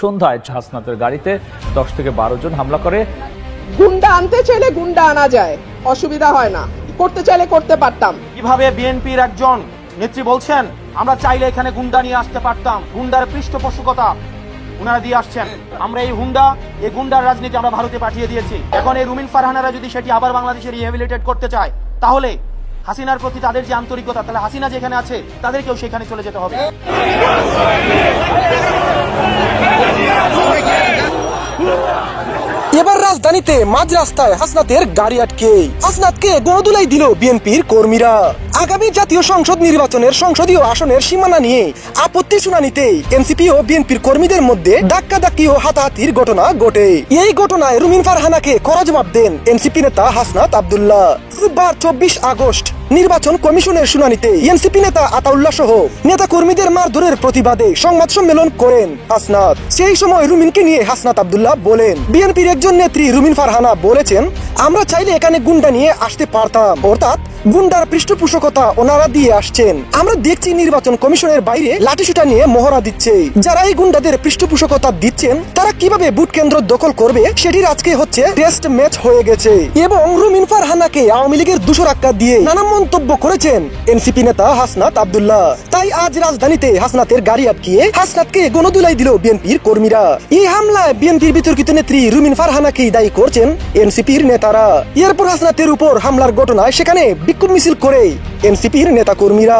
সন্ধ্যায় হাসনাতের গাড়িতে দশ থেকে বারো জন হামলা করে। গুন্ডা আনতে চাইলে গুন্ডা আনা যায়। অসুবিধা হয় না। করতে চাইলে করতে পারতাম। কীভাবে বিএনপির একজন নেত্রী বলছেন আমরা চাইলে এখানে গুন্ডা নিয়ে আসতে পারতাম। গুন্ডার পৃষ্ঠপোষকতা উনারা দিয়ে আসছেন। আমরা এই হুন্ডা এই গুন্ডার রাজনীতি আমরা ভারতে পাঠিয়ে দিয়েছি। এখন এই রুমিন ফারহানারা যদি সেটি আবার বাংলাদেশে রিহেবিলিটেট করতে চায় তাহলে হাসিনার প্রতি তাদের যে আন্তরিকতা, তাহলে হাসিনা যেখানে আছে, তাদেরকেও সেখানে চলে যেতে হবে। এবার রাজধানীতে মাঝ রাস্তায় হাসনাতের গাড়ি আটকে। হাসনাতকে গণদুলাই দিল বিএনপির কর্মীরা। আগামী জাতীয় সংসদ নির্বাচনের সংসদীয় আসনের সীমানা নিয়ে আপত্তি শুনানিতে এনসিপি ও বিএনপির কর্মীদের মধ্যে ধাক্কা ধাক্কি ও হাতাহাতির ঘটনা ঘটে। এই ঘটনায় রুমিন ফারহানাকে কড়া জবাব দেন এনসিপি নেতা হাসনাত আবদুল্লাহ। রোববার চব্বিশ আগস্ট নির্বাচন কমিশনের শুনানিতে এনসিপি নেতা আতাউল্লাহ সহ নেতা কর্মীদের মারধরের প্রতিবাদে সংবাদ সম্মেলন করেন হাসনাত। সেই সময় রুমিনকে নিয়ে হাসনাত আবদুল্লাহ বলেন, বিএনপির একজন নেত্রী রুমিন ফারহানা বলেছেন আমরা চাইলে এখানে গুন্ডা নিয়ে আসতে পারতাম। অর্থাৎ গুন্ডার পৃষ্ঠপোষকতা ওনারা দিয়ে আসছেন। আমরা দেখছি নির্বাচন কমিশনের বাইরে লাঠিসুটা নিয়ে মহড়া দিচ্ছে। যারা এই গুন্ডাদের পৃষ্ঠপোষকতা দিচ্ছেন, তারা কীভাবে বুট কেন্দ্র দখল করবে সেটির আজকে হচ্ছে টেস্ট ম্যাচ হয়ে গেছে। এবং রুমিন ফারহানাকে আওয়ামী লীগের দুশো রাক্কা দিয়ে নানা মন্তব্য করেছেন এনসিপি নেতা হাসনাত আবদুল্লাহ। তাই আজ রাজধানীতে হাসনাতের গাড়ি আটকিয়ে হাসনাতকে গণদুলাই দিল বিএনপির কর্মীরা। এই হামলায় বিএনপির বিতর্কিত নেত্রী রুমিন ফারহানাকেই দায়ী করছেন এনসিপির নেতারা। এরপর হাসনাতের উপর হামলার ঘটনায় সেখানে বিক্ষোভ মিছিল করে এনসিপির নেতা কর্মীরা